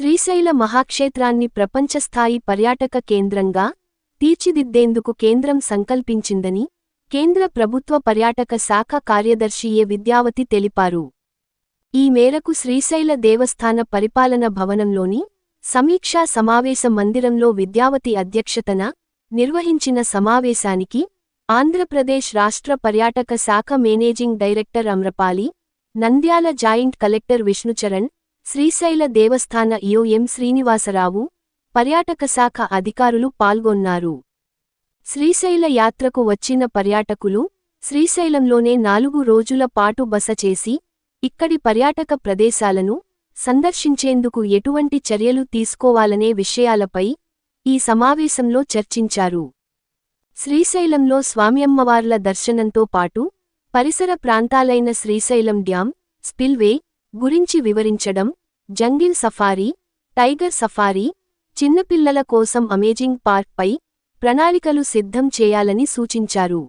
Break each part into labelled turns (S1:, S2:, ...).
S1: శ్రీశైల మహాక్షేత్రాన్ని ప్రపంచస్థాయి పర్యాటక కేంద్రంగా తీర్చిదిద్దేందుకు కేంద్రం సంకల్పించిందని కేంద్ర ప్రభుత్వ పర్యాటక శాఖ కార్యదర్శి ఏ విద్యావతి తెలిపారు. ఈ మేరకు శ్రీశైల దేవస్థాన పరిపాలన భవనంలోని సమీక్షా సమావేశ మందిరంలో విద్యావతి అధ్యక్షతన నిర్వహించిన సమావేశానికి ఆంధ్రప్రదేశ్ రాష్ట్ర పర్యాటక శాఖ managing director Amrapali Nandyal joint collector Vishnucharan Srisaila దేవస్థాన ఈఓ ఎం శ్రీనివాసరావు పర్యాటక శాఖ అధికారులు పాల్గొన్నారు. శ్రీశైల యాత్రకు వచ్చిన పర్యాటకులు శ్రీశైలంలోనే నాలుగు రోజుల పాటు బస చేసి ఇక్కడి పర్యాటక ప్రదేశాలను సందర్శించేందుకు ఎటువంటి చర్యలు తీసుకోవాలనే విషయాలపై ఈ సమావేశంలో చర్చించారు. శ్రీశైలంలో స్వామ్యమ్మవార్ల దర్శనంతో పాటు పరిసర ప్రాంతాలైన శ్రీశైలం డ్యాం స్పిల్వే గురించి వివరించడం జంగిల్ సఫారీ టైగర్ సఫారీ చిన్నపిల్లల కోసం అమేజింగ్ పార్క్ పై ప్రణాళికలు సిద్ధం చేయాలని సూచించారు.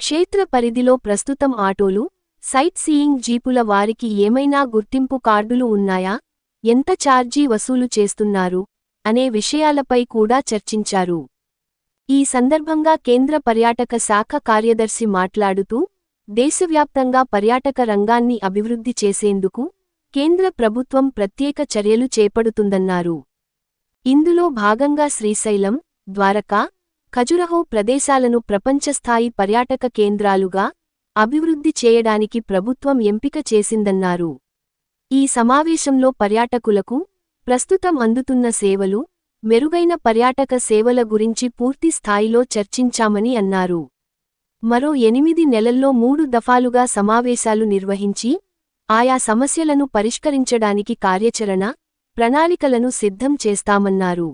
S1: క్షేత్ర పరిధిలో ప్రస్తుతం ఆటోలు సైట్ సీయింగ్ జీపుల వారికి ఏమైనా గుర్తింపు కార్డులు ఉన్నాయా? ఎంత ఛార్జీ వసూలు చేస్తున్నారు? అనే విషయాలపై కూడా చర్చించారు. ఈ సందర్భంగా కేంద్ర పర్యాటక శాఖ కార్యదర్శి మాట్లాడుతూ దేశవ్యాప్తంగా పర్యాటక రంగాన్ని అభివృద్ధి చేసేందుకు కేంద్ర ప్రభుత్వం ప్రత్యేక చర్యలు చేపడుతుందన్నారు. ఇందులో భాగంగా శ్రీశైలం ద్వారకా ఖజురహో ప్రదేశాలను ప్రపంచస్థాయి పర్యాటక కేంద్రాలుగా అభివృద్ధి చేయడానికి ప్రభుత్వం ఎంపిక చేసిందన్నారు. ఈ సమావేశంలో పర్యాటకులకు ప్రస్తుతం అందుతున్న సేవలు మెరుగైన పర్యాటక సేవల గురించి పూర్తి స్థాయిలో చర్చించామని అన్నారు. మరో ఎనిమిది నెలల్లో మూడు దఫాలుగా సమావేశాలు నిర్వహించి ఆయా సమస్యలను పరిష్కరించడానికి కార్యాచరణ ప్రణాళికలను సిద్ధం చేస్తామన్నారు.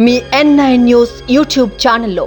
S2: మీ ఎన్ నైన్ న్యూస్ యూట్యూబ్ ఛానల్లో